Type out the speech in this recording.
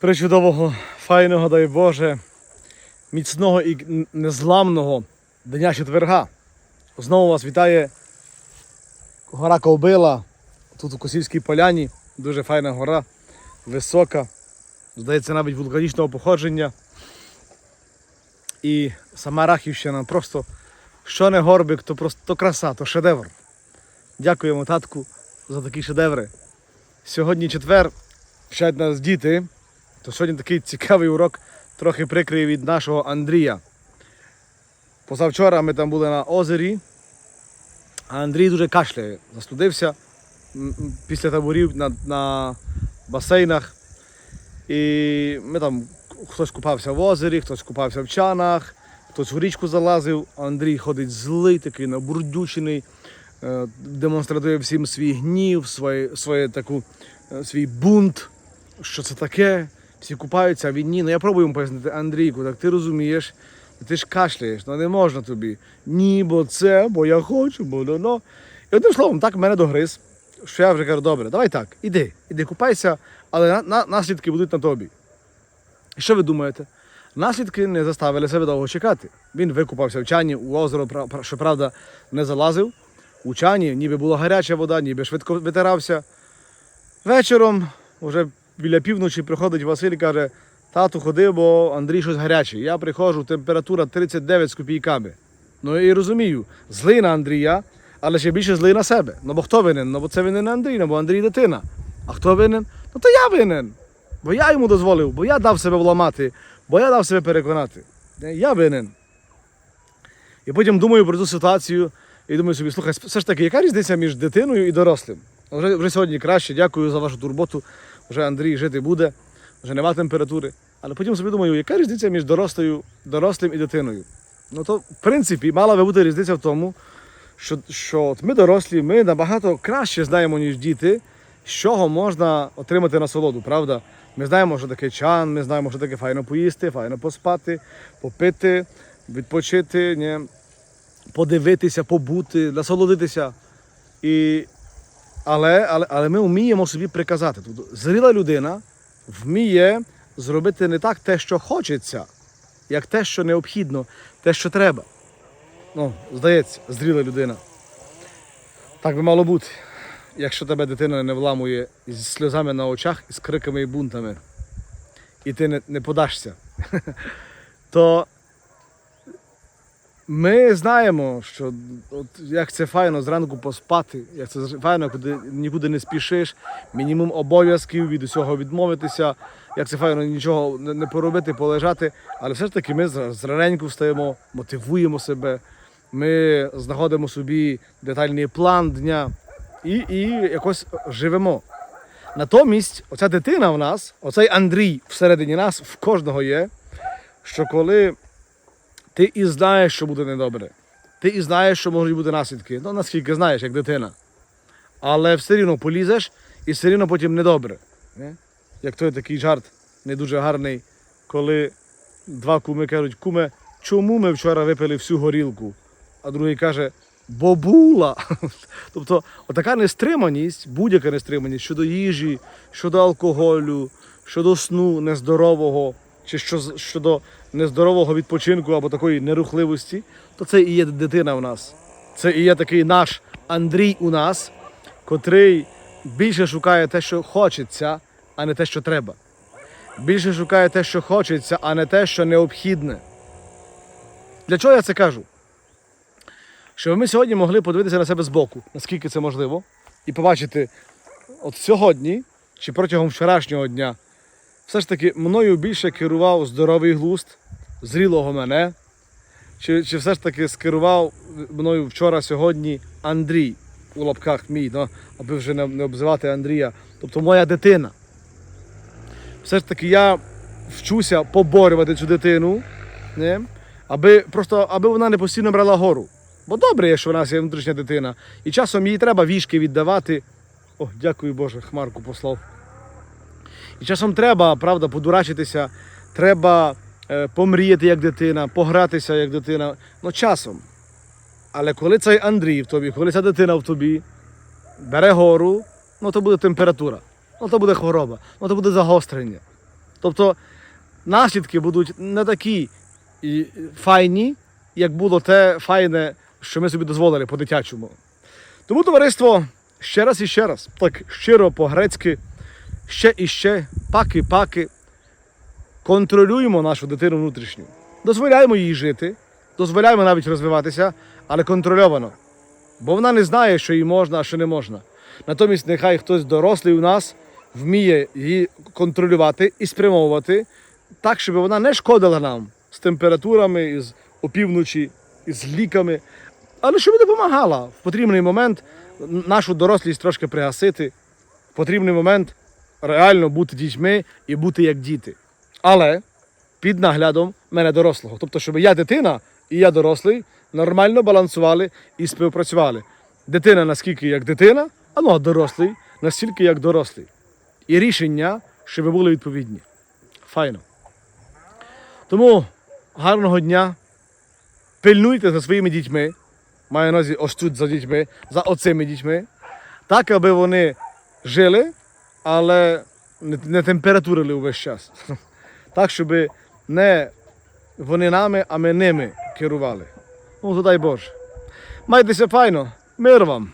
Причудового, файного, дай Боже, міцного і незламного дня четверга. Знову вас вітає гора Ковбила, тут у Косівській поляні. Дуже файна гора, висока, здається, навіть вулканічного походження. І сама Рахівщина просто що не горбик, то просто то краса, то шедевр. Дякуємо татку за такі шедеври. Сьогодні четвер, вчать нас діти. То сьогодні такий цікавий урок, трохи прикрий від нашого Андрія. Позавчора ми там були на озері, а Андрій дуже кашляє, застудився після таборів на, на басейнах. І ми там хтось купався в озері, хтось купався в чанах, хтось в річку залазив. Андрій ходить злий, такий набурдючений, е, демонструє всім свій гнів, своє, своє таку, е, свій бунт. Що це таке? Всі купаються, а він ні. Ну я пробую йому пояснити, Андрійку, так ти розумієш, ти ж кашляєш, ну не можна тобі. Ні, бо це, бо я хочу, бо ну, ну. І одним словом, так мене догриз, що я вже кажу, добре, давай так, іди, іди, купайся, але на, на, наслідки будуть на тобі. І що ви думаєте? Наслідки не заставили себе довго чекати. Він викупався в чані, у озеро, пра- пра- щоправда, не залазив. У чані ніби була гаряча вода, ніби швидко витирався. Вечором, вже біля півночі, приходить Василь і каже: тату ходи, бо Андрій щось гарячий. Я приходжу, температура 39 з копійками. Ну і розумію, злий на Андрія, але ще більше злий на себе. Ну бо хто винен? Ну бо це винен Андрій, ну бо Андрій дитина. А хто винен? Ну то я винен. Бо я йому дозволив, бо я дав себе вламати, бо я дав себе переконати. Я винен. І потім думаю про цю ситуацію і думаю собі, слухай, все ж таки, яка різниця між дитиною і дорослим? Вже, вже сьогодні краще, дякую за вашу турботу. Вже Андрій жити буде, вже нема температури. Але потім собі думаю, яка різниця між дорослою, дорослим і дитиною? Ну то, в принципі, мала би бути різниця в тому, що, що от ми дорослі, ми набагато краще знаємо, ніж діти, з чого можна отримати насолоду, правда? Ми знаємо, що таке чан, ми знаємо, що таке файно поїсти, файно поспати, попити, відпочити, ні, подивитися, побути, насолодитися. І, але, але, але ми вміємо собі приказати. Тобто зріла людина вміє зробити не так те, що хочеться, як те, що необхідно, те, що треба. Ну, здається, зріла людина. Так би мало бути. Якщо тебе дитина не вламує з сльозами на очах, з криками і бунтами, і ти не, не подашся, то ми знаємо, що от як це файно зранку поспати, як це файно, коли нікуди не спішиш, мінімум обов'язків від усього відмовитися, як це файно нічого не, поробити, полежати. Але все ж таки ми з- зраненько встаємо, мотивуємо себе, ми знаходимо собі детальний план дня і, і якось живемо. Натомість, оця дитина в нас, оцей Андрій всередині нас, в кожного є, що коли ти і знаєш, що буде недобре, ти і знаєш, що можуть бути наслідки. Ну, наскільки знаєш, як дитина. Але все рівно полізеш і все рівно потім недобре. Не? Як той такий жарт не дуже гарний, коли два куми кажуть, куме, чому ми вчора випили всю горілку? А другий каже, бо була. Тобто, отака нестриманість, будь-яка нестриманість щодо їжі, щодо алкоголю, щодо сну нездорового, чи що, щодо нездорового відпочинку або такої нерухливості, то це і є дитина в нас. Це і є такий наш Андрій у нас, котрий більше шукає те, що хочеться, а не те, що треба. Більше шукає те, що хочеться, а не те, що необхідне. Для чого я це кажу? Щоб ми сьогодні могли подивитися на себе збоку, наскільки це можливо, і побачити, от сьогодні чи протягом вчорашнього дня, все ж таки мною більше керував здоровий глузд, зрілого мене, чи, чи все ж таки скерував мною вчора, сьогодні Андрій у лапках мій, ну, аби вже не, не обзивати Андрія, тобто моя дитина. Все ж таки я вчуся поборювати цю дитину, не? аби просто аби вона не постійно брала гору. Бо добре є, що в нас є внутрішня дитина. І часом їй треба вішки віддавати. О, дякую Боже, хмарку послав. І часом треба, правда, подурачитися, треба е, помріяти як дитина, погратися як дитина. Ну, часом. Але коли цей Андрій в тобі, коли ця дитина в тобі бере гору, ну то буде температура, ну то буде хвороба, ну то буде загострення. Тобто наслідки будуть не такі і файні, як було те файне, що ми собі дозволили по-дитячому. Тому, товариство, ще раз і ще раз, так щиро по-грецьки, ще і ще, паки-паки, контролюємо нашу дитину внутрішню. Дозволяємо їй жити, дозволяємо навіть розвиватися, але контрольовано. Бо вона не знає, що їй можна, а що не можна. Натомість, нехай хтось дорослий у нас вміє її контролювати і спрямовувати так, щоб вона не шкодила нам з температурами, із опівночі, із ліками, але щоб допомагала в потрібний момент нашу дорослість трошки пригасити, в потрібний момент реально бути дітьми і бути як діти. Але під наглядом мене дорослого. Тобто, щоб я дитина і я дорослий нормально балансували і співпрацювали. Дитина наскільки як дитина, а ну а дорослий настільки як дорослий. І рішення, щоб були відповідні. Файно. Тому гарного дня. Пильнуйте за своїми дітьми. Маю на увазі ось тут за дітьми, за оцими дітьми. Так, аби вони жили, але не, температурили увесь час. Так, щоб не вони нами, а ми ними керували. Ну, то дай Боже. Майтеся файно, мир вам!